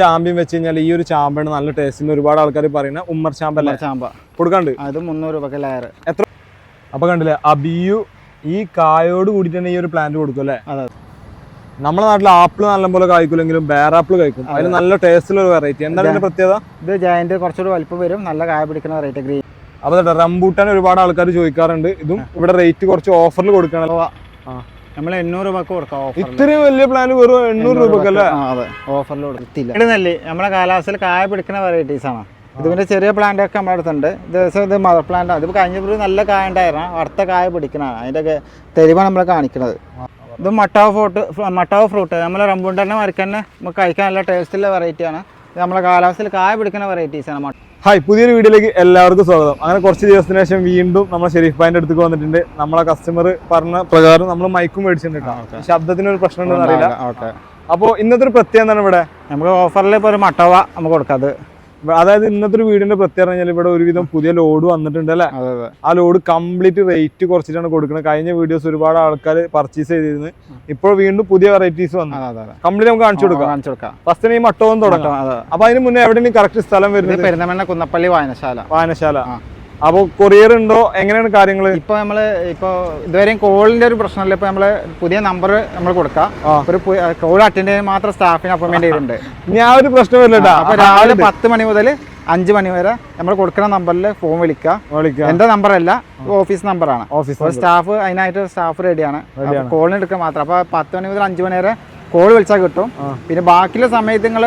ചാമ്പ്യം വെച്ച് കഴിഞ്ഞാൽ ഈ ഒരു ചാമ്പാണ് നല്ല ടേസ്റ്റ് ഒരുപാട് ആൾക്കാർ പറയുന്ന ഉമ്മർ ചാമ്പ ചാമ്പ. കൊടുക്കാണ്ട്. അത് മുന്നൂറ് ലയർ. എത്ര? അപ്പൊ കണ്ടില്ലേ അബിയു ഈ കായോട് കൂടിയിട്ട് തന്നെ ഈ ഒരു പ്ലാന്റ് കൊടുക്കും അല്ലേ? അതെ. നമ്മുടെ നാട്ടിൽ ആപ്പിൾ നല്ലപോലെ കായ്ക്കില്ലെങ്കിലും ബേറാപ്പിൾ കഴിക്കും. അതിന് നല്ല ടേസ്റ്റുള്ള ഒരു വെറൈറ്റി എന്താണ് ഇതിന്റെ പ്രത്യേകത? ഇത് ജയന്റ് കുറച്ചുകൂടി വലിപ്പം വരും നല്ല കായ പിടിക്കുന്ന വെറൈറ്റി ഗ്രീൻ. അപ്പൊ റംബൂട്ടാൻ ഒരുപാട് ആൾക്കാർ ചോദിക്കാറുണ്ട്. ഇതും ഇവിടെ റേറ്റ് കുറച്ച് ഓഫറിൽ കൊടുക്കണം നമ്മൾ എണ്ണൂറ് രൂപക്ക് കൊടുക്കാം ഓഫർ ഇത്രയും വലിയ പ്ലാൻ വെറും എണ്ണൂറ് രൂപക്കല്ലേ? അതെ. ഓഫറിൽ കൊടുത്തില്ല. ഇത് നമ്മളെ കാലാവസ്ഥയിൽ കായ പിടിക്കുന്ന വെറൈറ്റീസ് ആണ്. ഇതിന്റെ ചെറിയ പ്ലാന്റ് ഒക്കെ നമ്മുടെ അടുത്തുണ്ട്. ഇത് ദിവസം ഇത് മദർ പ്ലാന്റ് ആണ്. ഇത് കഴിഞ്ഞ ഒരു നല്ല കായ ഉണ്ടായിരുന്നു അടുത്ത കായ പിടിക്കണതാണ് അതിന്റെ ഒക്കെ തെരുവാണ് നമ്മൾ കാണിക്കുന്നത്. ഇത് മട്ടാവ് ഫ്രൂട്ട് മട്ടാവ് ഫ്രൂട്ട് നമ്മളെ റംബൂണ്ടന്നെ മരിക്കന്നെ നമുക്ക് കഴിക്കാൻ നല്ല ടേസ്റ്റുള്ള വെറൈറ്റി ആണ്. ഇത് നമ്മളെ കാലാവസ്ഥയിൽ കായ പിടിക്കുന്ന വെറൈറ്റീസ് ആണ് മട്ട- ഹായ് പുതിയൊരു വീഡിയോയിലേക്ക് എല്ലാവർക്കും സ്വാഗതം. അങ്ങനെ കുറച്ച് ദിവസത്തിന് ശേഷം വീണ്ടും നമ്മൾ ഷെരീഫ് ഭായിന്റെ അടുത്തേക്ക് വന്നിട്ടുണ്ട്. നമ്മളെ കസ്റ്റമർ പറഞ്ഞ പ്രകാരം നമ്മൾ മൈക്കും മേടിച്ചിട്ടുണ്ട് ശബ്ദത്തിന് ഒരു പ്രശ്നം ഉണ്ടെന്ന് അറിയില്ല. അപ്പോൾ ഇന്നത്തെ ഒരു പ്രത്യേകത എന്താണ് ഇവിടെ? നമുക്ക് ഓഫറിൽ ഇപ്പോൾ ഒരു മട്ടവ നമുക്ക് കൊടുക്കാം അത്. അതായത് ഇന്നത്തെ ഒരു വീടിന്റെ പ്രത്യേകത പറഞ്ഞാൽ ഇവിടെ ഒരുവിധം പുതിയ ലോഡ് വന്നിട്ടുണ്ട് അല്ലേ? ആ ലോഡ് കംപ്ലീറ്റ് റേറ്റ് കുറച്ചിട്ടാണ് കൊടുക്കുന്നത് കഴിഞ്ഞ വീഡിയോസ് ഒരുപാട് ആൾക്കാർ പർച്ചേസ് ചെയ്തിരുന്നു. ഇപ്പോൾ വീണ്ടും പുതിയ വെറൈറ്റീസ് വന്നു. കംപ്ലീറ്റ് നമുക്ക് കാണിച്ചു കൊടുക്കാം. കാണിച്ചു കൊടുക്കാം. ഫസ്റ്റ് ഈ മട്ടവും തുടങ്ങാം. അപ്പൊ അതിന് മുന്നേ എവിടെയാണ് കറക്റ്റ് സ്ഥലം വരുന്നത്? പെരുന്തമണ്ണ കുന്നപ്പള്ളി വായനശാല. വായനശാല. ആ. അപ്പൊ കൊറിയർ ഉണ്ടോ? എങ്ങനെയാണ് കാര്യങ്ങൾ ഇപ്പൊ നമ്മൾ ഇപ്പൊ ഇതുവരെയും കോളിന്റെ ഒരു പ്രശ്നമല്ല. ഇപ്പൊ നമ്മൾ പുതിയ നമ്പർ നമ്മൾ കൊടുക്കാം. ഒരു കോൾ അറ്റൻഡ് ചെയ്യാൻ മാത്രം സ്റ്റാഫിന് അപ്പോയിന്റ് ചെയ്തിട്ടുണ്ട്. ഞാൻ ഒരു പ്രശ്നം വരില്ലട്ടാ. അപ്പൊ രാവിലെ പത്ത് മണി മുതൽ അഞ്ച് മണി വരെ നമ്മൾ കൊടുക്കുന്ന നമ്പറിൽ ഫോൺ വിളിക്കുക വിളിക്കാം. എന്റെ നമ്പർ അല്ല ഓഫീസ് നമ്പറാണ് ഓഫീസ് സ്റ്റാഫ് അതിനായിട്ട് സ്റ്റാഫ് റെഡിയാണ് കോളിന് എടുക്കുക മാത്രം. അപ്പൊ പത്ത് മണി മുതൽ അഞ്ച് മണി വരെ കോൾ വിളിച്ചാൽ കിട്ടും. പിന്നെ ബാക്കിയുള്ള സമയത്ത് നിങ്ങൾ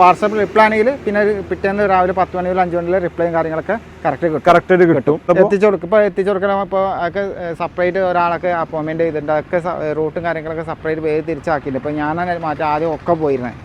വാട്സാപ്പിൽ റിപ്ലൈ ആണെങ്കിൽ പിന്നെ പിറ്റേന്ന് രാവിലെ പത്ത് മണി മുതൽ അഞ്ച് മണി വരെ റിപ്ലൈയും കാര്യങ്ങളൊക്കെ കറക്റ്റ് കറക്റ്റ് കിട്ടും. എത്തിച്ചു കൊടുക്കും. ഇപ്പോൾ എത്തിച്ചു കൊടുക്കണം ഇപ്പോൾ അതൊക്കെ സെപ്പറേറ്റ് ഒരാളൊക്കെ അപ്പോയിൻമെന്റ് ചെയ്തിട്ടുണ്ട്. അതൊക്കെ റൂട്ടും കാര്യങ്ങളൊക്കെ സെപ്പറേറ്റ് പേര് തിരിച്ചാക്കിയില്ല? ഇപ്പോൾ ഞാനാണ് മാറ്റി ആദ്യം ഒക്കെ പോയിരുന്നത്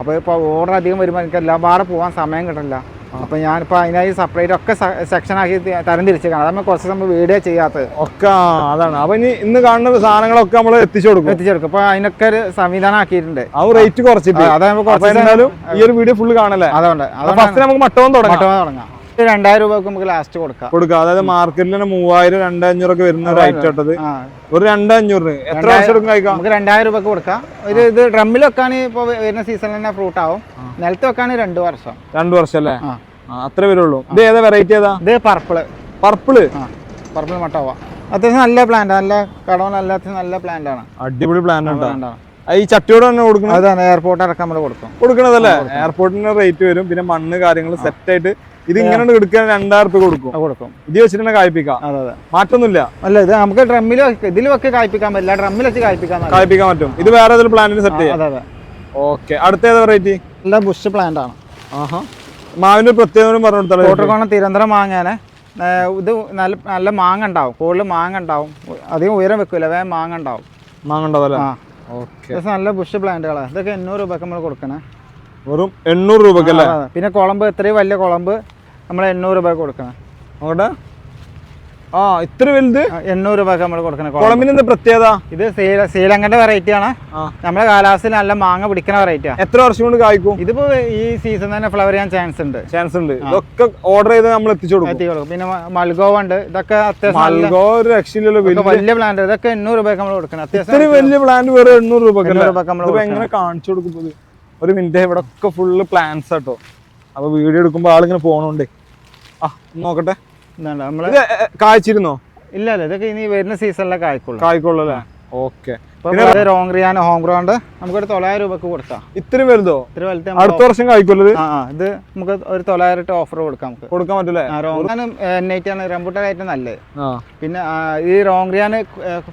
അപ്പോൾ ഇപ്പോൾ ഓർഡർ അധികം വരുമ്പോൾ എനിക്ക് എല്ലാം പാടെ പോകാൻ സമയം കിട്ടില്ല അപ്പോൾ ഞാനിപ്പോൾ അതിനായി സെപ്പറേറ്റ് ഒക്കെ സെക്ഷൻ ആക്കി തി- തരം തിരിച്ചേക്കാണ്. അതാകുമ്പോൾ കുറച്ച് സമയം വീഡിയോ ചെയ്യാത്തത്. ഒക്കെ അതാണ്. അപ്പം ഇനി ഇന്ന് കാണുന്ന സാധനങ്ങളൊക്കെ നമ്മൾ എത്തിച്ചു കൊടുക്കും. എത്തിച്ചു കൊടുക്കും അപ്പോൾ അതിനൊക്കെ ഒരു സംവിധാനം ആക്കിയിട്ടുണ്ട്. ആ റേറ്റ് കുറച്ചിട്ട് അതാകുമ്പോൾ അതാ നമുക്ക് കുറച്ച് എന്തായാലും ഈ ഒരു വീഡിയോ ഫുള്ള് കാണല്ലേ? അതുകൊണ്ട് ഫസ്റ്റ് നമുക്ക് മട്ടവും തുടങ്ങാം. മട്ടവും തുടങ്ങാം. രണ്ടായിരം രൂപ നമുക്ക് ലാസ്റ്റ് കൊടുക്കാം. കൊടുക്കാം. അതായത് മാർക്കറ്റിൽ തന്നെ മൂവായിരം രണ്ടഞ്ഞൂറൊക്കെ വരുന്ന ഒരു ഐറ്റം ഇട്ടത്. ഒരു രണ്ടഞ്ഞൂറിന് എത്ര വർഷം എടുക്കും കഴിക്കാം? നമുക്ക് രണ്ടായിരം രൂപ കൊടുക്കാം. ഒരു ഇത് ഡ്രമ്മിൽ വെക്കാണ് ഇപ്പൊ വരുന്ന സീസണിൽ തന്നെ ഫ്രൂട്ട് ആവും. നിലത്ത് വെക്കാണ് രണ്ടു വർഷം. രണ്ടു വർഷം അല്ലേ? അത്ര വരുള്ളൂ. ഇത് ഏതാ വെറൈറ്റി ഏതാ? ഇത് പർപ്പിൾ പർപ്പിൾ പർപ്പിൾ മട്ടോവ അത്യാവശ്യം നല്ല പ്ലാന്റ് നല്ല കടവും നല്ല അത്യാവശ്യം നല്ല പ്ലാന്റ് ആണ്. അടിപൊളി പ്ലാന്റ് ആണ്. ഈ ചട്ടിയോട് തന്നെ കൊടുക്കുന്നത് അതാണ് എയർപോർട്ട് അടക്കം നമ്മൾ കൊടുക്കും. കൊടുക്കണതല്ലേ? എയർപോർട്ടിന് റേറ്റ് വരും. പിന്നെ മണ്ണ് കാര്യങ്ങൾ സെറ്റ് ആയിട്ട് ഇത് ഇങ്ങനെ എടുക്കാൻ രണ്ടായിരം റുപ്യ കൊടുക്കും കൊടുക്കും. ഇത് വെച്ചിട്ട് തന്നെ കായ്പിക്കാം അതെ അതെ. മാറ്റൊന്നുമില്ല. അല്ല ഇത് നമുക്ക് ഡ്രമ്മിൽ ഇതിൽ വെക്കെ കായ്പിക്കാൻ പറ്റില്ല. ഡ്രമ്മിൽ വെച്ച് കായ്പിക്കാൻ കായ്പിക്കാൻ പറ്റും. ഇത് വേറെ ഏതെങ്കിലും പ്ലാന്റിന് സെറ്റ് ചെയ്യാം. അതെ അതെ. ഓക്കെ അടുത്ത ഏതാ വെറൈറ്റി നല്ല ബുഷ് പ്ലാന്റ് ആണ്. ആഹാ. മാവിന്റെ പ്രത്യേകം പറഞ്ഞു കൊടുത്താലോ കോട്ടക്കോണം തിരുവനന്തപുരം മാങ്ങാനെ ഇത് നല്ല നല്ല മാങ്ങ ഉണ്ടാവും. കൂടുതൽ മാങ്ങ ഉണ്ടാവും. അധികം ഉയരം വെക്കൂല വേഗം മാങ്ങ ഉണ്ടാവും. മാങ്ങണ്ടതല്ലേ ആ. ഓക്കെ നല്ല ബുഷ് പ്ലാന്റുകളാണ് ഇതൊക്കെ എണ്ണൂറ് രൂപക്ക് നമ്മൾ കൊടുക്കണേ. വെറും എണ്ണൂറ് രൂപക്ക് അല്ലേ? പിന്നെ കുളമ്പ് എത്രയും വലിയ കുളമ്പ് നമ്മൾ എണ്ണൂറ് രൂപ കൊടുക്കണം. നോക്കട്ടെ. ആ ഇത്ര വലുത്? എണ്ണൂറ് രൂപ നമ്മൾ കൊടുക്കണം. കുളമ്പ് കുളമ്പിന് എന്താ പ്രത്യേകത? ഇത് ശ്രീല ശ്രീലങ്കന്റെ വെറൈറ്റി ആണ്. നമ്മുടെ കാലാവസ്ഥയിൽ നല്ല മാങ്ങ പിടിക്കുന്ന ആണ് എത്ര വർഷം കൊണ്ട് കായ്ക്കും? ഇതിപ്പോ ഈ സീസൺ തന്നെ ഫ്ലവർ ചെയ്യാൻ ചാൻസ് ഉണ്ട്. ചാൻസ് ഉണ്ട്. ഇതൊക്കെ ഓർഡർ ചെയ്ത് നമ്മൾ എത്തിച്ചു കൊടുക്കും. പിന്നെ മൽഗോവ ഉണ്ട്. ഇതൊക്കെ അത്യാവശ്യം ഒരു രക്ഷയില്ലല്ലോ വലിയ പ്ലാന്റ് ഇതൊക്കെ എണ്ണൂറ് രൂപ നമ്മൾ കൊടുക്കണം. അത്യാവശ്യം വലിയ പ്ലാന്റ് വേറെ എണ്ണൂറ് രൂപ എണ്ണൂറ് നമ്മൾ എങ്ങനെ കാണിച്ചു കൊടുക്കുന്നത്? ഒരു മിനിറ്റ് ഇവിടെ ഒക്കെ ഫുള്ള് പ്ലാന്റ്സ് ആട്ടോ അപ്പൊ വീഡിയോ എടുക്കുമ്പോ ആളിങ്ങനെ പോണോണ്ടേ. ആ നോക്കട്ടെ. നമ്മൾ കായ്ച്ചിരുന്നോ? ഇല്ല അല്ല ഇതൊക്കെ ഇനി വരുന്ന സീസണിലെ കായ്ക്കുള്ളു. കായ്ക്കുള്ളൂ അല്ലേ? ഓക്കെ. ഇപ്പൊ റോങ്റിയാൻ ഹോം ഗ്രൗണ്ട് നമുക്കൊരു തൊള്ളായിരം രൂപക്ക് കൊടുക്കാം. ഇത്രയും വലുതോ? ഇത്ര വലുത് അടുത്ത വർഷം കായ്ക്കുള്ളത് ആ ഇത് നമുക്ക് ഒരു തൊള്ളായിരം ഇട്ട് ഓഫർ കൊടുക്കാം നമുക്ക്. കൊടുക്കാൻ പറ്റൂലേ? റോങ്റിയാൻ എൻ ഐറ്റി ആണ് റംബുട്ടാനായിട്ട് നല്ലത്. ആ. പിന്നെ ഈ ഈ റോങ്റിയാന്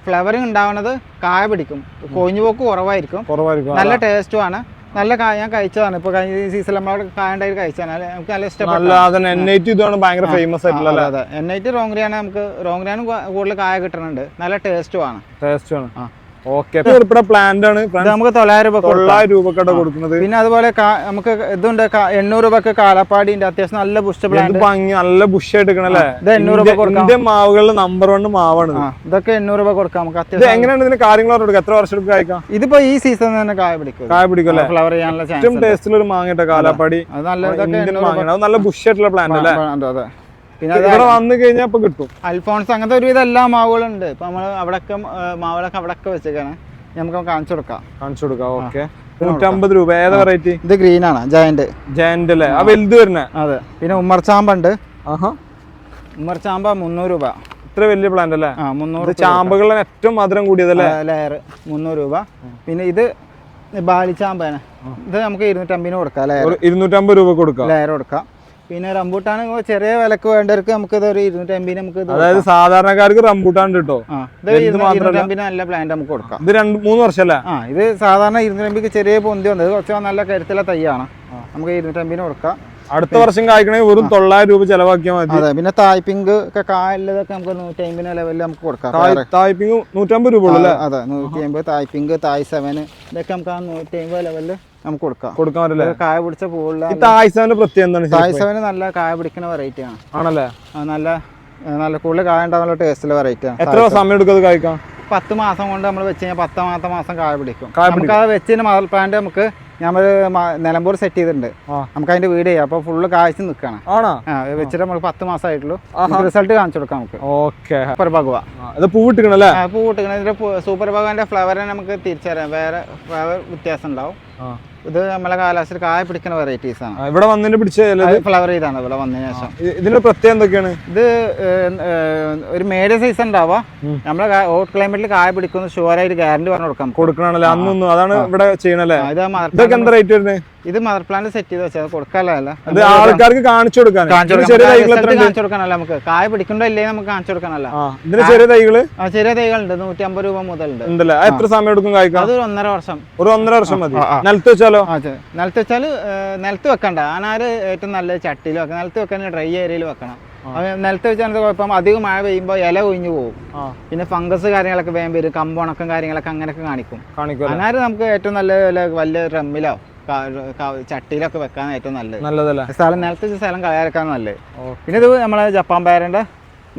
ഫ്ലവറിങ് ഉണ്ടാവുന്നത് കായ പിടിക്കും. പോക്ക് കുറവായിരിക്കും. കുറവായിരിക്കും. നല്ല ടേസ്റ്റും ആണ്. നല്ല കായ ഞാൻ കഴിച്ചതാണ്. ഇപ്പൊ കഴിഞ്ഞ സീസണിൽ നമ്മളവിടെ കായ ഉണ്ടായി കഴിച്ചാണ് നമുക്ക് നല്ല ഇഷ്ടപ്പെട്ടു എൻ ഐ ടി ഇതാണ് ഭയങ്കര ഫേമസ് ആയിട്ടുള്ള അതെ എൻ ഐ ടി റോങ്റിയാണ് നമുക്ക് റോങ്രിയാണ് കൂടുതൽ കായ കിട്ടുന്നുണ്ട് നല്ല ടേസ്റ്റും ആണ്. ടേസ്റ്റും ആണ്. ആ. ഓക്കെ ഇവിടെ പ്ലാന്റ് ആണ്. നമുക്ക് തൊള്ളായിരം രൂപ കൊടുക്കാം. തൊള്ളായിരം രൂപക്കാണ് കൊടുക്കുന്നത്. പിന്നെ അതുപോലെ നമുക്ക് ഇതുണ്ട്. എണ്ണൂറ് രൂപക്ക് കാലപ്പാടിന്റെ അത്യാവശ്യം നല്ല ബുഷ് പ്ലാന്റ് ഭംഗി നല്ല ബുഷ് എടുക്കണല്ലേ ഇത് എണ്ണൂറ് രൂപ കൊടുക്കാം. മാവുകളിൽ നമ്പർ വൺ മാവാണ് ഇതൊക്കെ എണ്ണൂറ് രൂപ കൊടുക്കാം നമുക്ക് അത്യാവശ്യം എങ്ങനെയാണ് ഇതിന് കാര്യങ്ങൾ കൊടുക്കുക? എത്ര വർഷം എടുക്കും കായ്ക്കാം? ഇതിപ്പോ ഈ സീസൺ തന്നെ കായ പിടിക്കും. കായ പിടിക്കും ഫ്ലവർ ചെയ്യാനുള്ള ടേസ്റ്റിലൊരു ഏറ്റവും ടേസ്റ്റിൽ ഒരു മാങ്ങ കാലാപ്പാടി. നല്ല ബുഷ് ആയിട്ടുള്ള പ്ലാന്റ് അല്ലേ? അതെ. പിന്നെ ഇവിടെ വന്നു കഴിഞ്ഞാൽ ഇപ്പൊ കിട്ടും. അൽഫോൺസ് അങ്ങനത്തെ ഒരുവിധം എല്ലാ മാവുകളുണ്ട്. ഇപ്പൊ നമ്മൾ അവിടൊക്കെ മാവുകളൊക്കെ അവിടൊക്കെ വെച്ചേക്കാണ്. നമുക്ക് കാണിച്ചു കൊടുക്കാം. കാണിച്ചു കൊടുക്കാം. ഓക്കെ. നൂറ്റമ്പത് രൂപ. ഏതാ വെറൈറ്റി ഇത് ഗ്രീൻ ആണ്. ജയന്റ് ജയന്റ് അല്ലേ? ആ വലുത് വരുന്ന. അതെ. പിന്നെ ഉമ്മർചാമ്പ ഉണ്ട് ആഹാ. ഉമ്മർചാമ്പ മുന്നൂറ് രൂപ. ഇത്ര വലിയ പ്ലാന്റ് അല്ലേ? ആ മുന്നൂറ് ചാമ്പുകളുടെ ഏറ്റവും മധുരം കൂടിയതല്ലേ? ലെയർ മുന്നൂറ് രൂപ. പിന്നെ ഇത് ബാലിച്ചാമ്പാണ് ഇത് നമുക്ക് ഇരുന്നൂറ്റമ്പതിന് കൊടുക്കാം ലെയർ ഇരുന്നൂറ്റമ്പത് രൂപ കൊടുക്കാം. ലെയർ കൊടുക്കാം. പിന്നെ റംബൂട്ടാൻ ചെറിയ വിലക്ക് വേണ്ടവർക്ക് നമുക്ക് ഒരു ഇരുന്നൂറ്റമ്പതിന് നമുക്ക് ഇത് അതായത് സാധാരണക്കാർക്ക് റംബൂട്ടാൻ കിട്ടോ. ഇരുന്നൂറ്റമ്പതിന് നല്ല പ്ലാന്റ് നമുക്ക് കൊടുക്കാം. ഇത് രണ്ട് മൂന്ന് വർഷമല്ലേ ആ ഇത് സാധാരണ ഇരുന്നൂറ്റമ്പതിക്ക് ചെറിയ പൊന്തി വന്നത് കുറച്ച് നല്ല കരുത്തുള്ള തൈയാണ്. നമുക്ക് ഇരുന്നൂറ്റമ്പതിന് കൊടുക്കാം. അടുത്ത വർഷം കായ്ക്കണമെങ്കിൽ വെറും തൊള്ളായിരം രൂപ ചെലവാക്കിയാൽ മതി. അതെ പിന്നെ തായ്പിങ്ക് ഒക്കെ കായലൊക്കെ നമുക്ക് നൂറ്റി അമ്പതിന് ലെവലിൽ നമുക്ക് കൊടുക്കാം. തായ്പിങ് നൂറ്റമ്പത് രൂപ അതെ നൂറ്റി അമ്പത് തായ്പിങ്ക് തായ് സെവൻ ഇതൊക്കെ നമുക്ക് ആ നൂറ്റി അമ്പത് ലെവലിൽ നമുക്ക് കൊടുക്കാം. കൊടുക്കാൻ പറ്റില്ലേ കായ പിടിച്ച പൂവുള്ള ഈ പ്രത്യേകം എന്താണ് തായ് നല്ല കായ പിടിക്കുന്ന വെറൈറ്റി ആണ്. ആണല്ലേ? നല്ല നല്ല കൂടുതൽ കായ ഉണ്ടാകുന്ന ടേസ്റ്റുള്ള വെറൈറ്റി ആണ് എത്ര സമയം എടുക്കും കായ്ക്കാൻ? പത്ത് മാസം കൊണ്ട് നമ്മൾ വെച്ച് കഴിഞ്ഞാൽ പത്താമത്തെ മാസം കായ പിടിക്കും. നമുക്ക് അത് വെച്ചതിന് മദർ പ്ലാന്റ് നമുക്ക് ഞാൻ നിലമ്പൂർ സെറ്റ് ചെയ്തിട്ടുണ്ട്. നമുക്ക് അതിന്റെ വീട് ചെയ്യാം. അപ്പൊ ഫുള്ള് കാഴ്ച നിൽക്കണം വെച്ചിട്ട് നമ്മൾ പത്ത് മാസമായിട്ടുള്ളൂ റിസൾട്ട് കാണിച്ചു കൊടുക്കാം നമുക്ക്. ഓക്കെ. സൂപ്പർ ഭഗവ. ഇത് പൂവിട്ടിക്കണല്ലേ ആ, പൂ കിട്ടുന്നത് ഇതിന്റെ സൂപ്പർ ഭഗവാന്റെ ഫ്ലവറിനെ നമുക്ക് തിരിച്ചറിയാം. വേറെ ഫ്ലവർ വ്യത്യാസം ഉണ്ടാവും. ഇത് നമ്മളെ കാലാവസ്ഥയിൽ കായ പിടിക്കുന്ന വെറൈറ്റീസ് ആണ്. ഇവിടെ വന്നിട്ട് പിടിച്ച ഫ്ലവർ ചെയ്താണ് ഇവിടെ വന്നതിന് ശേഷം. ഇതിന്റെ പ്രത്യേകം എന്തൊക്കെയാണ്? ഇത് ഒരു മേഡിയ സൈസ് ഉണ്ടാവുക. നമ്മളെ ഓട്ട് ക്ലൈമറ്റിൽ കായ പിടിക്കുന്ന ഷുവർ ആയിട്ട് ഗ്യാരണ്ടി പറഞ്ഞു കൊടുക്കാം. കൊടുക്കണല്ലേ അന്നൊന്നും അതാണ് ഇവിടെ ചെയ്യണല്ലേ? ഇതൊക്കെ എന്താ റേറ്റ് വരുന്നത്? ഇത് മദർ പ്ലാന്റ് സെറ്റ് ചെയ്ത് വെച്ചാൽ കൊടുക്കാനല്ല ആൾക്കാർക്ക് കാണിച്ചു കൊടുക്കാൻ കാണിച്ചു കൊടുക്കാനല്ല നമുക്ക്. കായ പിടിക്കണ്ടല്ലേ നമുക്ക് കാണിച്ചു കൊടുക്കാനല്ല. ഇതിന് ചെറിയ തൈകൾ? ചെറിയ തൈകളുണ്ട്. നൂറ്റി അമ്പത് രൂപ മുതൽ ഉണ്ടല്ലേ? എത്ര സമയം എടുക്കും കായ്ക്കാൻ അത് ഒരു ഒന്നര വർഷം. ഒരു ഒന്നര വർഷം മതി. നിലത്ത് വെച്ചാലോ? നിലത്ത് വെച്ചാൽ നിലത്ത് വെക്കണ്ട. ആനാര് ഏറ്റവും നല്ല ചട്ടിയിൽ വെക്കണം. നിലത്ത് വെക്കാൻ ഡ്രൈ ഏരിയയിൽ വെക്കണം. നിലത്ത് വെച്ചാൽ കുഴപ്പം? അധികം മഴ പെയ്യുമ്പോൾ ഇല ഒഴിഞ്ഞു പോകും. പിന്നെ ഫംഗസ് കാര്യങ്ങളൊക്കെ വേഗം വരും. കമ്പുണക്കം കാര്യങ്ങളൊക്കെ അങ്ങനെയൊക്കെ കാണിക്കും. കാണിക്കുമല്ലോ അനാര് നമുക്ക് ഏറ്റവും നല്ല വലിയ ഡ്രമ്മിലോ ചട്ടിയിലൊക്കെ വെക്കാൻ ഏറ്റവും നല്ലത്. നല്ലതല്ലേ? സ്ഥലം നിലത്ത് സ്ഥലം കളയാക്കാൻ നല്ലത്. പിന്നെ ഇത് നമ്മളെ ജപ്പാൻ പേരന്റെ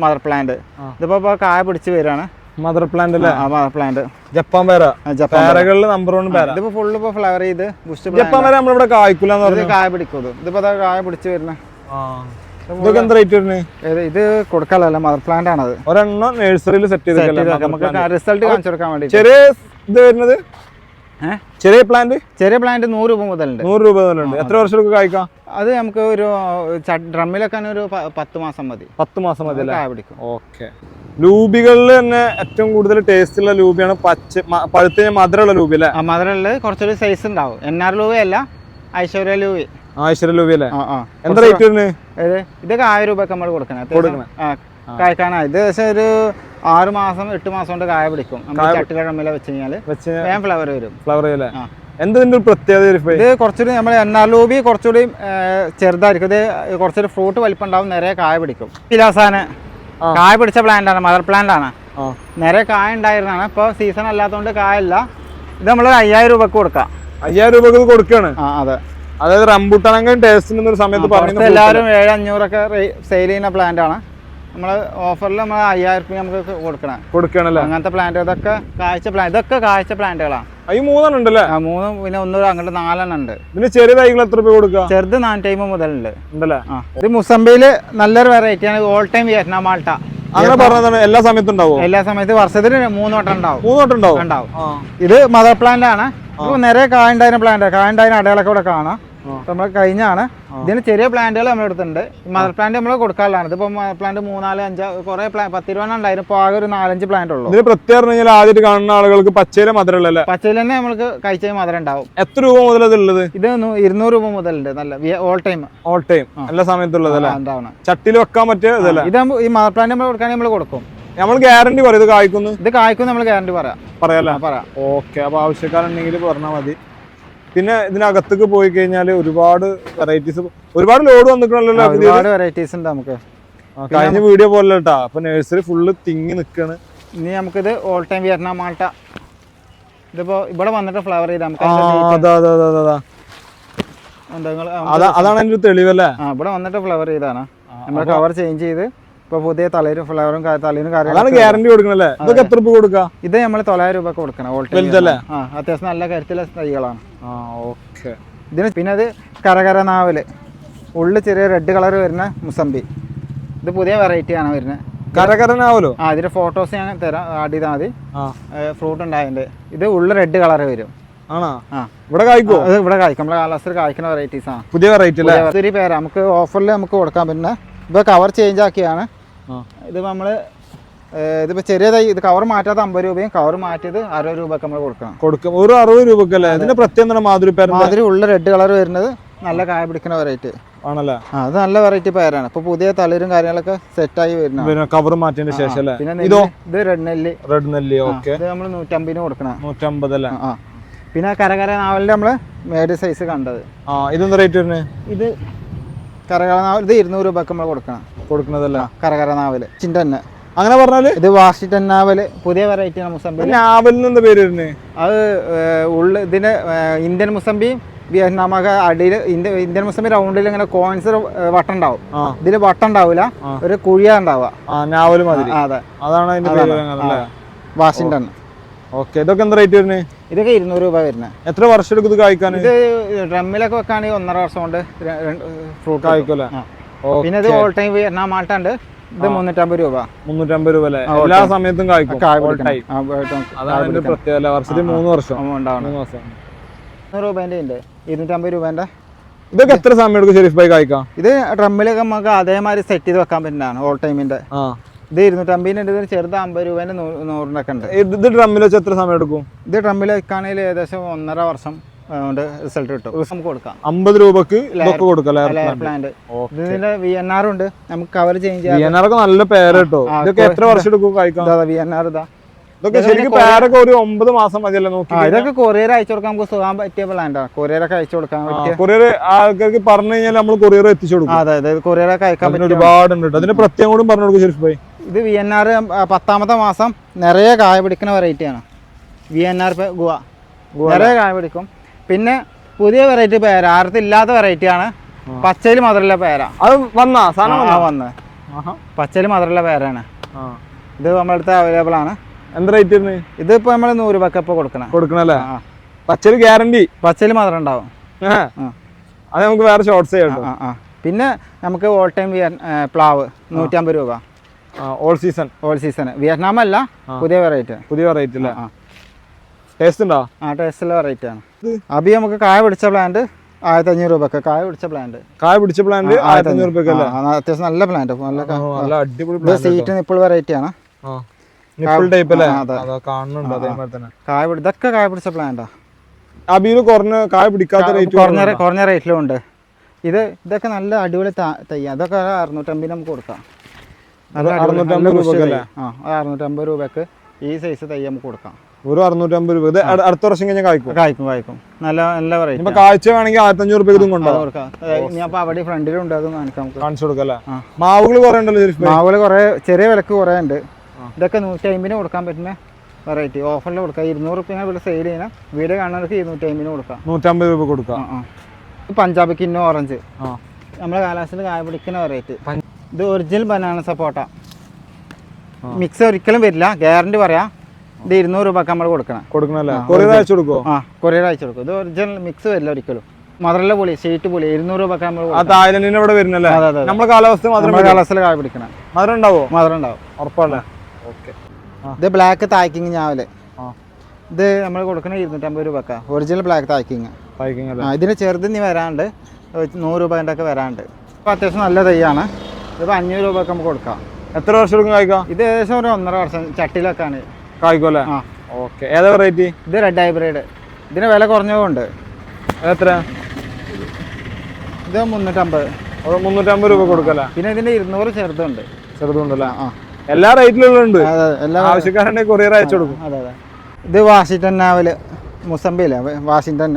മദർ പ്ലാന്റ്. ഇതിപ്പോ കായ പിടിച്ച് വരികയാണ്. മദർ പ്ലാന്റ് അല്ലേ? Mother plant. ജപ്പാൻ പേര? ജപ്പാൻ പേരകളിൽ നമ്പർ വൺ പേര. ഇതിപ്പോ ഫുള്ള് ഇപ്പൊ ഫ്ലവർ ചെയ്ത് ജപ്പാൻ പേര നമ്മളിവിടെ കായ്ക്കൂലെന്ന് പറഞ്ഞു? കായ പിടിക്കും ഇതിപ്പോ കായ പിടിച്ച് വരുന്ന. ഇതൊക്കെ എന്താ റേറ്റ് വരുന്നത് ഇത് കൊടുക്കാനല്ല മദർ പ്ലാന്റ് ആണത്. ഒരെണ്ണം നഴ്സറിയിൽ സെറ്റ് ചെയ്ത്. നമുക്ക് റിസൾട്ട് കാണിച്ചു കൊടുക്കാൻ വേണ്ടി ചെറിയ ഇത് വരുന്നത് ചെറിയ പ്ലാന്റ് ചെറിയ പ്ലാന്റ് നൂറ് രൂപ മുതലുണ്ട്. നൂറ് രൂപ മുതലുണ്ട്. എത്ര വർഷം കായ്ക്കാം? അത് നമുക്ക് ഒരു ഡ്രമ്മിലൊക്കെ ഒരു പത്ത് മാസം മതി. പത്ത് മാസം മതി കായ പിടിക്കും. ഓക്കെ. ലൂബികളിൽ തന്നെ ഏറ്റവും കൂടുതൽ ടേസ്റ്റ് ഉള്ള ലൂബിയാണ് പച്ച പഴുത്ത മധുരമുള്ള ലൂബി അല്ലേ? മധുരമുള്ള കുറച്ചൊരു സൈസ് ഉണ്ടാവും. എൻ ആർ ലൂബി അല്ല ഐശ്വര്യ ലൂബി. ഐശ്വര്യ ലൂബി അല്ലേ? എന്താ റേറ്റ് വരുന്നത്? ഇതൊക്കെ ആയിരം രൂപ നമ്മൾ കൊടുക്കണം. കൊടുക്കണം. ആ. കായ്ക്കാനാ ഇത് പക്ഷേ ഒരു ആറ് മാസം എട്ട് മാസം കൊണ്ട് കായ പിടിക്കും. ഡ്രമ്മില വെച്ച് കഴിഞ്ഞാൽ വേഗം ഫ്ലവർ വരും. ഫ്ലവർ അല്ലേ ആ. എന്താ ഇതിന്റെ ഒരു പ്രത്യേകത ഇത് കുറച്ചുകൂടി നമ്മൾ എണ്ണാലൂബി കുറച്ചുകൂടി ചെറുതായിരിക്കും. ഇത് കുറച്ചൊരു ഫ്രൂട്ട് വലിപ്പം ഉണ്ടാവും നിറയെ കായ പിടിക്കും. പിലാസാന. കായ പിടിച്ച പ്ലാന്റ് ആണ് മദർ പ്ലാന്റ് ആണ്. നിറയെ കായ ഉണ്ടായിരുന്നാണ് ഇപ്പോൾ സീസൺ അല്ലാത്തതുകൊണ്ട് കായല്ല ഇത് നമ്മൾ അയ്യായിരം രൂപക്ക് കൊടുക്കാം. അയ്യായിരം രൂപക്ക് കൊടുക്കാണ്? കൊടുക്കുകയാണ് ആ അതെ. അതായത് റംബൂട്ടാനങ്ങനെ ടേസ്റ്റ് സമയത്ത് പറഞ്ഞു എല്ലാവരും ഏഴ് അഞ്ഞൂറൊക്കെ സെയിൽ ചെയ്യുന്ന പ്ലാന്റ് ആണ്. നമ്മൾ ഓഫറിൽ നമ്മൾ അയ്യായിരം റുപ്യ നമുക്ക് കൊടുക്കണം. കൊടുക്കണല്ലേ അങ്ങനത്തെ പ്ലാന്റ് ഇതൊക്കെ കാഴ്ച പ്ലാന്റ് ഇതൊക്കെ കാഴ്ച പ്ലാന്റുകളാണ് ഈ മൂന്നെണ്ണം ഉണ്ടല്ലേ? ആ മൂന്നും പിന്നെ ഒന്നും അങ്ങോട്ട് നാലെണ്ണം ഉണ്ട്. പിന്നെ ചെറിയ തൈകൾ എത്ര രൂപ കൊടുക്കുക ചെറുത് നാനൂറ്റി മുതലുണ്ട്. ഉണ്ടല്ലേ? ആ ഇത് മുസംബിയിൽ നല്ലൊരു വെറൈറ്റിയാണ് ഓൾ ടൈം വിയറ്റ്നാം മാൾട്ട. അങ്ങനെ പറഞ്ഞതാണ് എല്ലാ സമയത്തും ഉണ്ടാവും? എല്ലാ സമയത്തും. വർഷത്തിന് മൂന്ന് വട്ടം ഉണ്ടാവും. മൂന്ന് തൊട്ട് ഉണ്ടാവും? ഉണ്ടാവും. ഇത് മദർ പ്ലാന്റ് ആണ്. നിറയെ കായണ്ടായിരുന്ന പ്ലാന്റ് കായണ്ടായിരുന്ന അടയാളൊക്കെ ഇവിടെ കാണാം. നമ്മൾ കഴിഞ്ഞാണ്. ഇതിന് ചെറിയ പ്ലാന്റുകൾ നമ്മുടെ അടുത്തുണ്ട്. മദർ പ്ലാന്റ് നമ്മൾ കൊടുക്കാനുള്ളതാണ്. ഇതിപ്പോ മദർ പ്ലാന്റ് മൂന്നാൽ അഞ്ച് കുറേ പ്ലാ പത്തിരുപതെണ്ണം ഉണ്ടായിരുന്നു. ഇപ്പോൾ ആകെ ഒരു നാലഞ്ച് പ്ലാന്റ് ഉള്ളൂ. ഇതിന് പ്രത്യേകം ആദ്യമായിട്ട് കാണുന്ന ആളുകൾക്ക് പച്ചയിലെ മധുരമുള്ളല്ലേ പച്ചയിൽ തന്നെ നമ്മൾക്ക് കഴിച്ച മധുരം ഉണ്ടാവും. എത്ര രൂപ മുതൽ ഇതുള്ളത് ഉള്ളത്? ഇത് ഇരുന്നൂറ് രൂപ മുതലുണ്ട്. നല്ല ഓൾ ടൈം ഓൾ ടൈം എല്ലാ സമയത്തുള്ളത് ചട്ടിൽ അല്ലേ ഉണ്ടാവണം. ചട്ടിയിൽ വെക്കാൻ പറ്റിയ ഇതല്ലേ? ഇത് ഈ മദർ പ്ലാന്റ് നമ്മൾ കൊടുക്കാനേ നമ്മൾ കൊടുക്കും. നമ്മൾ ഗ്യാരണ്ടി പറയും. ഇത് കായ്ക്കുന്നു? ഇത് കായ്ക്കും നമ്മൾ ഗ്യാരണ്ടി പറയാം. പറയാല്ലേ പറയാം. ഓക്കെ അപ്പൊ ആവശ്യക്കാരുണ്ടെങ്കിൽ പറഞ്ഞാൽ മതി. പിന്നെ ഇതിനകത്തേക്ക് പോയി കഴിഞ്ഞാൽ ഒരുപാട് വെറൈറ്റീസ് ഒരുപാട് ലോഡ് വന്നിട്ടുണ്ടല്ലോ ഒരുപാട് വെറൈറ്റീസ് ഉണ്ട് നമുക്ക്. കഴിഞ്ഞ വീഡിയോ പോലെ കേട്ടാ അപ്പൊ നഴ്സറി ഫുള്ള് തിങ്ങി നിക്കാണ്. ഇനി നമുക്കിത് ഓൾ ടൈം വിയറ്റ്നാം മാൾട്ട. ഇതിപ്പോ ഇവിടെ വന്നിട്ട് ഫ്ലവർ ചെയ്താ നമുക്ക് അതാണ് അതിന്റെ തെളിവല്ലേ? ഇവിടെ വന്നിട്ട് ഫ്ലവർ ചെയ്താണ് നമ്മൾ കവർ ചേഞ്ച് ചെയ്ത് ഇപ്പൊ പുതിയ തലയിലും ഫ്ലവറും തലയിലും കാര്യങ്ങളും ഗ്യാരണ്ടി കൊടുക്കണല്ലേ? ഇതൊക്കെ എത്ര രൂപ കൊടുക്കാം? ഇത് നമ്മൾ തൊള്ളായിരം രൂപ കൊടുക്കണം വലുതല്ലേ? ആ അത്യാവശ്യം നല്ല കരുത്തിലുള്ള തൈകളാണ്. ആ ഓക്കെ ഇതിന് പിന്നെ അത് കരകര നാവൽ. ഉള്ളിൽ ചെറിയ റെഡ് കളർ വരുന്ന മുസംബി ഇത് പുതിയ വെറൈറ്റി ആണ് വരുന്നത്. കരകരനാവലോ ആ ഇതിന്റെ ഫോട്ടോസ് ഞാൻ തരാം. ആഡ് ചെയ്താൽ മതി. ഫ്രൂട്ട് ഉണ്ടായതിന്റെ. ഇത് ഉള്ളിൽ റെഡ് കളർ വരും. ആണോ? ഇവിടെ കായ്ക്കോ അത് ഇവിടെ കായ്ക്കും. നമ്മുടെ കാലാവസ്ഥയിൽ കായ്ക്കുന്ന വെറൈറ്റീസ് ആണ്. പുതിയ വെറൈറ്റി അല്ലേ? ഒത്തിരി പേര്. നമുക്ക് ഓഫറിൽ നമുക്ക് കൊടുക്കാൻ പറ്റുന്ന ഇപ്പൊ കവർ ചേഞ്ച് ആക്കിയാണ്. ഇത് നമ്മൾ ഇതിപ്പോൾ ചെറിയ തൈ ഇത് കവർ മാറ്റാത്ത അമ്പത് രൂപയും കവർ മാറ്റിയത് അറുപത് രൂപയൊക്കെ നമ്മൾ കൊടുക്കണം. കൊടുക്കും ഒരു അറുപത് രൂപക്കല്ലേ? ഇതിന്റെ പ്രത്യേകം മാതിരി മാതിരി ഉള്ള റെഡ് കളർ വരുന്നത് നല്ല കായ പിടിക്കുന്ന വെറൈറ്റി ആണല്ലേ? അത് നല്ല വെറൈറ്റി പേരാണ്. ഇപ്പൊ പുതിയ തളിരും കാര്യങ്ങളൊക്കെ സെറ്റായി ആയി പിന്നെ കവർ മാറ്റിയതിന് ശേഷം അല്ലേ? പിന്നെ ഇതോ? ഇത് റെഡ് നെല്ലി. റെഡ് നെല്ലി ഓക്കെ ഇത് നമ്മൾ നൂറ്റമ്പതിന് കൊടുക്കണം നൂറ്റമ്പത് അല്ലേ? പിന്നെ കരകര നാവലിന്റെ നമ്മൾ മേഡ് സൈസ് കണ്ടത്. ആ ഇതെന്താ റേറ്റ് വരുന്നത് ഇത് കരകര നാവൽ ഇത് ഇരുന്നൂറ് രൂപയ്ക്ക് നമ്മൾ കൊടുക്കണം. കൊടുക്കുന്നതല്ല? കരകര ചിന്റെ ചിന്തന്നെ. അങ്ങനെ പറഞ്ഞാൽ ഇത് വാഷിറ്റൻ നാവൽ പുതിയ വെറൈറ്റി മുസംബി നാവലിന് എന്താ പേര് വരുന്നത് അത് ഉള്ള ഇതിന് ഇന്ത്യൻ മുസംബിയും വിയറ്റ്നാമൊക്കെ അടിയിൽ ഇന്ത്യ ഇന്ത്യൻ മുസംബി റൗണ്ടിൽ ഇങ്ങനെ കോയിൻസ് വട്ടം ഉണ്ടാവും ഇതിൽ വട്ടം ഉണ്ടാവില്ല ഒരു കുഴിയാ ഉണ്ടാവുക. അതാണ് വാഷിംഗ്ടൺ ഓക്കെ. ഇതൊക്കെ എന്താ റേറ്റ് വരുന്നത് ഇതൊക്കെ ഇരുന്നൂറ് രൂപ വരുന്നത് എത്ര വർഷം എടുക്കും ഇത് കായ്ക്കാൻ? ഇത് ഡ്രമ്മിലൊക്കെ വെക്കാണെങ്കിൽ ഒന്നര വർഷം കൊണ്ട് ഫ്രൂട്ട് കായ്ക്കല്ലേ പിന്നെ ഇത് ഓൾ ടൈം വിയറ്റ്നാം മാൾട്ട ഉണ്ട് ഇത് മുന്നൂറ്റമ്പത് രൂപ. മുന്നൂറ്റമ്പത് രൂപ അല്ലേ? എല്ലാ സമയത്തും കായ്ക്കും. അതാണ് പ്രത്യേകത. വർഷത്തിൽ മൂന്ന് വർഷം. ഉണ്ടാവണം ഉണ്ട്. ഇരുന്നൂറ്റമ്പത് ഇതൊക്കെ എത്ര സമയം എടുക്കും ഷെരീഫ് ബൈ കായ്ക്കാം ഇത് ഡ്രമ്മിലൊക്കെ നമുക്ക് അതേമാതിരി സെറ്റ് ചെയ്ത് വെക്കാൻ പറ്റുന്നതാണ് ഓൾ ടൈമിന്റെ ഇത് ഇരുന്നൂറ്റമ്പതിന് ഉണ്ട് ചെറുത് അമ്പത് രൂപേന്റെ നൂറിന്റെ ഒക്കെ ഉണ്ട്. ഇത് ഡ്രമ്മിൽ വെച്ച് എത്ര സമയം എടുക്കും? ഇത് ഡ്രമ്മിൽ വെക്കുകയാണെങ്കിൽ ഏകദേശം ഒന്നര വർഷം കൊണ്ട് റിസൾട്ട് കിട്ടും. നമുക്ക് കൊടുക്കാം. അമ്പത് രൂപക്ക് കൊടുക്കാം പ്ലാന്റ് ഇതിന്റെ വി എൻ ആർ ഉണ്ട്. നമുക്ക് കവർ ചേഞ്ച് ചെയ്യാം. നല്ല പേര് കേട്ടോ? ഇതൊക്കെ എത്ര വർഷം എടുക്കും കായ്ക്കാം ഇതാ വി എൻ ആർ ഇതാ. ഇതൊക്കെ ശരിക്കും പേരൊക്കെ ഒരു ഒമ്പത് മാസം മതിയല്ലോ നോക്കി ഇതൊക്കെ കൊറിയർ അയച്ചു കൊടുക്കാൻ നമുക്ക് സുഖം പറ്റിയ പ്ലാന്റാണ് കൊറിയറൊക്കെ അയച്ചു കൊടുക്കാൻ കൊറിയർ ആൾക്കാർക്ക് പറഞ്ഞു കഴിഞ്ഞാൽ നമ്മൾ കൊറിയർ എത്തിച്ചു കൊടുക്കും. അതെ അതെ. കൊറിയറൊക്കെ അയക്കാൻ പറ്റും ഒരുപാട് ഉണ്ട് കേട്ടോ അതിന്റെ പ്രത്യേകം കൂടി പറഞ്ഞു കൊടുക്കും ശരി ഭായി. ഇത് വി എൻ ആർ പത്താമത്തെ മാസം നിറയെ കായ പിടിക്കുന്ന വെറൈറ്റിയാണ് വി എൻ ആർ ഗുവ. നിറയെ കായ പിടിക്കും. പിന്നെ പുതിയ വെറൈറ്റി പേര. ആർക്കും ഇല്ലാത്ത വെറൈറ്റിയാണ് പച്ചയിൽ മധുരമുള്ള പേര. അത് വന്നാ? സാധനം വന്നാ. പച്ചയിൽ മധുരമുള്ള പേരാണ്. ഇത് നമ്മുടെ അടുത്ത് അവൈലബിൾ ആണ്. എന്ത് റേറ്റ് ഇതിപ്പോ നമ്മൾ നൂറ് രൂപക്ക് ഇപ്പൊ കൊടുക്കണം. കൊടുക്കണല്ലേ പച്ചയിൽ ഗ്യാരണ്ടി പച്ചയിൽ മധുരം ഉണ്ടാവും. അത് നമുക്ക് വേറെ ഷോർട്ട്സ് ചെയ്യാം കേട്ടോ. ആ ആ. പിന്നെ നമുക്ക് ഓൾ ടൈം പ്ലാവ് നൂറ്റമ്പത് രൂപ. All season all season Vietnam അല്ല പുതിയ വെറൈറ്റി പുതിയ വെറൈറ്റി അല്ലേ? ടേസ്റ്റ് ഉണ്ടോ? ആ ടേസ്റ്റുള്ള വെറൈറ്റി ആണ്. അബി നമുക്ക് കായ പിടിച്ച പ്ലാന്റ് ആയിരത്തി അഞ്ഞൂറ് രൂപക്ക് കായ പിടിച്ച പ്ലാന്റ് കായ പിടിച്ച പ്ലാന്റ് ആയിരത്തി അഞ്ഞൂറ് രൂപയ്ക്ക് അല്ലേ? അത്യാവശ്യം നല്ല പ്ലാന്റ് നല്ല നല്ല അടിപൊളി ഇത് സീറ്റ് നിപ്പിൾ വെറൈറ്റി ആണ്. കായ ഇതൊക്കെ കായ പിടിച്ച പ്ലാന്റാ അബിയിൽ കുറഞ്ഞ കായ പിടിക്കാത്ത റേറ്റ് കുറഞ്ഞ കുറഞ്ഞ റേറ്റിലും ഉണ്ട്. ഇത് ഇതൊക്കെ നല്ല അടിപൊളി ത- തയ്യ അതൊക്കെ അറുന്നൂറ്റമ്പതിന് നമുക്ക് കൊടുക്കാം. അത് അറുന്നൂറ്റമ്പത് രൂപക്കല്ലേ? ആ അറുന്നൂറ്റമ്പത് രൂപക്ക് ഈ സൈസ് തൈ നമുക്ക് കൊടുക്കാം. ഒരു അറുന്നൂറ്റമ്പത് രൂപ. ഇത് അട- അടുത്ത വർഷം കഴിഞ്ഞാൽ കായ്ക്കും? കായ്ക്കും കായ്ക്കും. നല്ല നല്ല പറയും ഇപ്പൊ കാഴ്ച വേണമെങ്കിൽ ആയിരത്തി അഞ്ഞൂറ് രൂപ ഇതും കൊണ്ടോ കൊടുക്കാം. ഇനി അപ്പോൾ അവിടെ ഫ്രണ്ടിലുണ്ട് അത് കാണിക്കാം കാണിച്ചു കൊടുക്കല്ലേ ആ. മാവുകൾ കുറെ ഉണ്ടല്ലോ മാവുകൾ കുറെ ചെറിയ വിലക്ക് കുറെ ഉണ്ട്. ഇതൊക്കെ നൂറ്റി അമ്പതിന് കൊടുക്കാൻ പറ്റുന്ന വെറൈറ്റി ഓഫറിൽ കൊടുക്കാം. ഇരുന്നൂറ് റുപ്യ ഇവിടെ സെയിൽ ചെയ്യണം വീഡിയോ കാണുന്നവർക്ക് ഇരുന്നൂറ്റി അമ്പതിന് കൊടുക്കാം. നൂറ്റമ്പത് രൂപ കൊടുക്കാം. പഞ്ചാബ് കിന്നോ ഓറഞ്ച് നമ്മുടെ കാലാവസ്ഥയിൽ കായ പിടിക്കുന്ന വെറൈറ്റി ഇത് ഒറിജിനൽ ബനാന സപ്പോട്ട. മിക്സ് ഒരിക്കലും വരില്ല. ഗ്യാരണ്ടി പറയാം. ഇത് ഇരുന്നൂറ് രൂപക്ക് നമ്മൾ കൊടുക്കണം. കൊടുക്കണല്ലേ? കൊറിയർ അയച്ചു കൊടുക്കോ ആ കൊറിയർ അയച്ചു കൊടുക്കും. ഇത് ഒറിജിനൽ മിക്സ് വരില്ല ഒരിക്കലും. മധുരല്ല പുളി ഷീറ്റ് പുളി ഇരുന്നൂറ് രൂപക്ക് നമ്മൾ തായ്ലൻഡിന് ഇവിടെ വരുന്നല്ലേ? നമ്മളെ കാലാവസ്ഥ നമ്മുടെ കാലാവസ്ഥയിൽ കായ പിടിക്കണം. മധുരം ഉണ്ടാവോ മധുരം ഉണ്ടാവും ഉറപ്പല്ലേ ഓക്കെ ഇത് ബ്ലാക്ക് തായ്ക്കിങ് ഞാവൽ. ഇത് നമ്മൾ കൊടുക്കണ ഇരുന്നൂറ്റമ്പത് രൂപക്ക. ഒറിജിനൽ ബ്ലാക്ക് തായ്ക്കിങ് തായ്ക്കിങ് ഇതിന് ചെറുതിന് വരാണ്ട്. നൂറ് രൂപേന്റെ ഒക്കെ വരാണ്ട്. അപ്പോൾ അത്യാവശ്യം നല്ല തൈയാണ്. ഇതിപ്പോൾ അഞ്ഞൂറ് രൂപയൊക്കെ നമുക്ക് കൊടുക്കാം. എത്ര വർഷം എടുക്കും കായ്ക്കാം? ഇത് ഏകദേശം ഒരു ഒന്നര വർഷം ചട്ടിലൊക്കെയാണ് കായ്ക്കും അല്ലേ? ആ. ഓക്കെ. ഏതാ വെറൈറ്റി ഇത് റെഡ് ഹൈബ്രിഡ് ഇതിന് വില കുറഞ്ഞതുകൊണ്ട് എത്ര? ഇത് മുന്നൂറ്റമ്പത്. അപ്പോൾ മുന്നൂറ്റമ്പത് രൂപ കൊടുക്കല്ലേ പിന്നെ ഇതിന്റെ ഇരുന്നൂറ് ചെറുതുണ്ട്. ചെറുതുണ്ടല്ലേ? ആ. എല്ലാ റേറ്റിലുള്ള ഉണ്ട് അതെ അതെ. എല്ലാ ആവശ്യക്കാരുടെ കൊറിയർ അയച്ചു കൊടുക്കും. അതെ അതെ. ഇത് വാഷിങ്ടൺ നാവൽ മുസംബിയിലെ വാഷിങ്ടൺ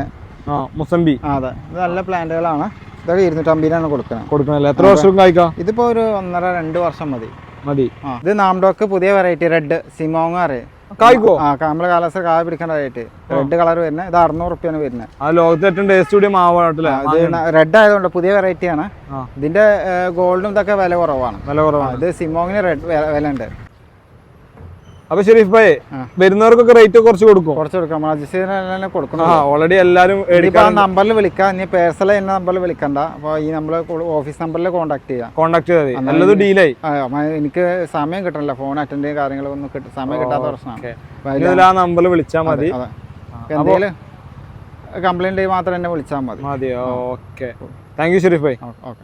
ആ മുസംബി അതെ. ഇത് നല്ല പ്ലാന്റുകളാണ് ഇതൊക്കെ ഇരുന്നൂറ്റമ്പതിനാണ് കൊടുക്കുന്നത് കൊടുക്കണല്ലേ? എത്ര വർഷം കായ്ക്കാം? ഇതിപ്പോ ഒരു ഒന്നര രണ്ട് വർഷം മതി. മതി. ഇത് നാംഡോക്ക് പുതിയ വെറൈറ്റി റെഡ് സിമോങ് അറിയാം കായ്ക്കോ? ആ നമ്മളെ കാലാവസ്ഥ കായ വെറൈറ്റി റെഡ് കളർ വരുന്നത്. ഇത് അറുന്നൂറ് റുപ്യാണ് വരുന്നത്. ആ ലോകത്തെ ഏറ്റവും ടേസ്റ്റ് കൂടിയ മാവാട്ടില്ലേ റെഡ് ആയതുകൊണ്ട് പുതിയ വെറൈറ്റിയാണ് ഇതിന്റെ ഗോൾഡും ഇതൊക്കെ വില കുറവാണ്. വില കുറവാണ്. ഇത് സിമോങ്ങിന് റെഡ് വില ഉണ്ട് അപ്പൊ ഷെരീഫ് ഭായി. വരുന്നവർക്കൊക്കെ റേറ്റ് കുറച്ച് കൊടുക്കും. കുറച്ച് കൊടുക്കാം. കൊടുക്കണം. ഓൾറെഡി എല്ലാരും നമ്പറിൽ വിളിക്കാം. ഇനി പേഴ്സണൽ എന്ന നമ്പറിൽ വിളിക്കണ്ട. അപ്പൊ ഈ നമ്മൾ ഓഫീസ് നമ്പറിൽ കോൺടാക്ട് ചെയ്യാം. കോണ്ടാക്ട് ചെയ്താൽ നല്ലത് ഡീലായി എനിക്ക് സമയം കിട്ടണില്ല. ഫോൺ അറ്റൻഡ് ചെയ്യുന്ന കാര്യങ്ങളൊന്നും കിട്ടും സമയം കിട്ടാത്ത പ്രശ്നമാണ് ആ നമ്പറിൽ വിളിച്ചാൽ മതി. എന്തെങ്കിലും കംപ്ലൈന്റ് മാത്രം എന്നെ വിളിച്ചാൽ മതി. മതി okay thank you Sharif bhai okay.